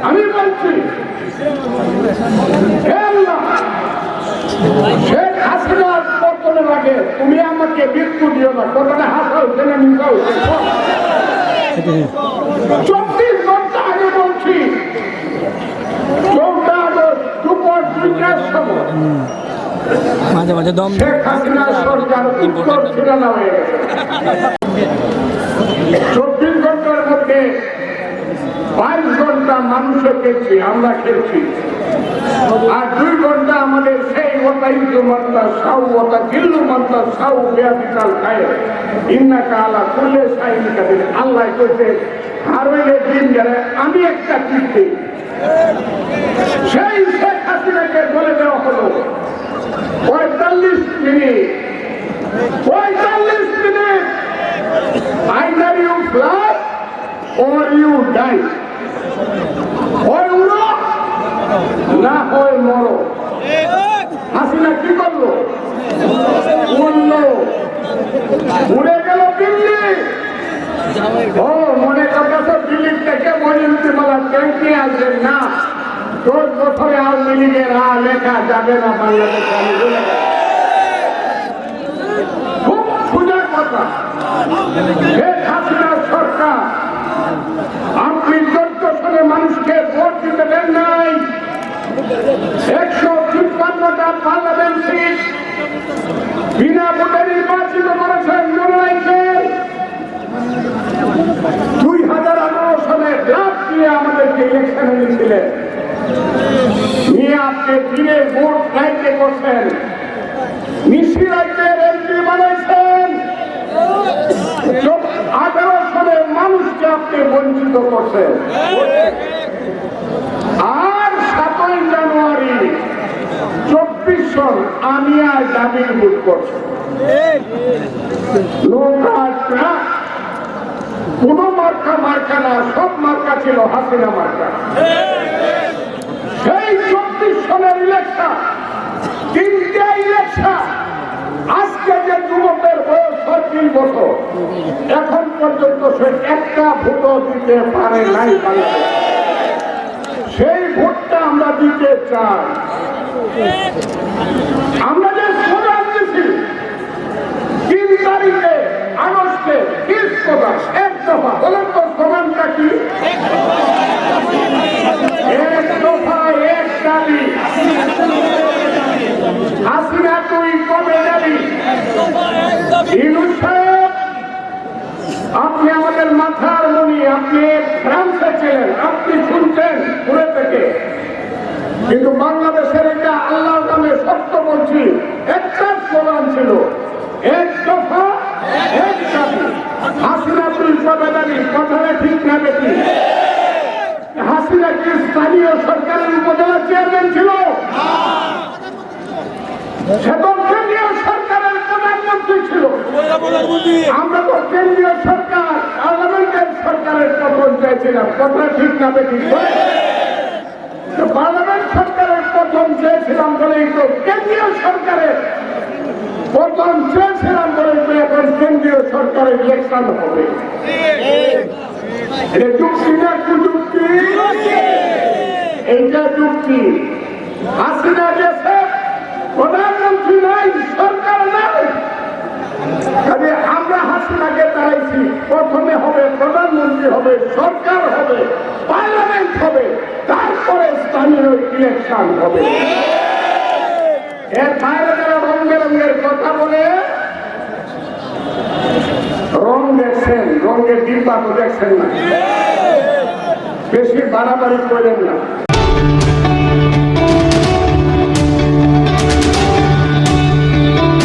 আমি বলছি শেখ হাসিনার পতনের আগে তুমি আমাকে মৃত্যু দিও না কথাটা হাসাও জেনে নিকাও চব্বিশ ঘণ্টা আগে বলছি চৌঠা আগস্ট দুপুর দুইটার সময় মাঝে মাঝে দম চব্বিশ ঘণ্টার মধ্যে বাইশ ঘণ্টা মানুষে খেয়েছি, আমরা খেয়েছি। আর দুই ঘণ্টা আমাদের সেই মাত্রা সাউ ওতা গিল্লু মাত্রা সাউ বেয়াবিকাল খায়। ইন্না কালা কুল্লে কাদের। আল্লাহ কইতে হারইলে দিন গেলে আমি একটা কীর্তি। সেই শেখ হাসিনাকে বলে দেওয়া হলো, পঁয়তাল্লিশ মিনিট পঁয়তাল্লিশ মিনিট। You fly or মরিন্দি আসবেন না? তোর বছরে আওয়ামী লীগের আ লেখা যাবে না বাংলাদেশে খুব সোজা কথা। মানুষকে ভোট নাই। একশো তিপ্পান্নটা পার্লামেন্ট সিট বিনা ভোটে নির্বাচিত করেছেন মনে রাখছেন দুই হাজার আঠারো সালে ড্রাফট দিয়ে আমাদেরকে ইলেকশনে নিয়েছিলেন নিয়ে আপনি দিনে ভোট রাইতে করছেন। নিশি রাজ্যের এমপি বানাইছেন আঠারো সালের মানুষকে আপনি বঞ্চিত করছেন। আর সাতই জানুয়ারি চব্বিশ সন আমি আর দাবি ভোট করছি কোন মার্কা মার্কা না, সব মার্কা ছিল হাসিনা মার্কা। সনের ইলেকশন, তিনটে ইলেকশন। আজকে যে যুবকের বয়স তিন বছর, এখন পর্যন্ত সে একটা ভোটও দিতে পারে নাই সেই ভোটটা আমরা দিতে চাই। আমরা যে স্লোগান দিছি তিন তারিখে আগস্টে তিরিশ প্রকাশ এক দফা বলেন তো স্লোগানটা কি এক দফা এক দাবি হাসিনা তুই কবে যাবি ইউনুস সাহেব, আপনি আমাদের মাথার মনি আপনি ফ্রান্সে ছিলেন, আপনি শুনছেন ঘুরে থেকে। কিন্তু বাংলাদেশের এটা আল্লাহর নামে সত্য বলছি, একটা স্লোগান ছিল, এক দফা আমরা তো কেন্দ্রীয় সরকার সরকারের পতন চেয়েছিলাম কথা ঠিক না তো পার্লামেন্ট সরকারের পতন চেয়েছিলাম বলেই তো কেন্দ্রীয় সরকারের পতন চেয়েছিলাম বলেই তো এখন কেন্দ্রীয় সরকারের ইলেকশন হবে। এটা যুক্তি না কুযুক্তি? প্রধানমন্ত্রী নাই, সরকার নাই কাজে আমরা দাঁড়াইছি প্রথমে হবে প্রধানমন্ত্রী হবে, সরকার হবে, পার্লামেন্ট হবে, তারপরে স্থানীয় ইলেকশন হবে। এর বাইরে যারা রং বেরঙের কথা বলে, রং দেখছেন, রঙের ডিব্বা তো দেখছেন না। বেশি বাড়াবাড়ি করেন না।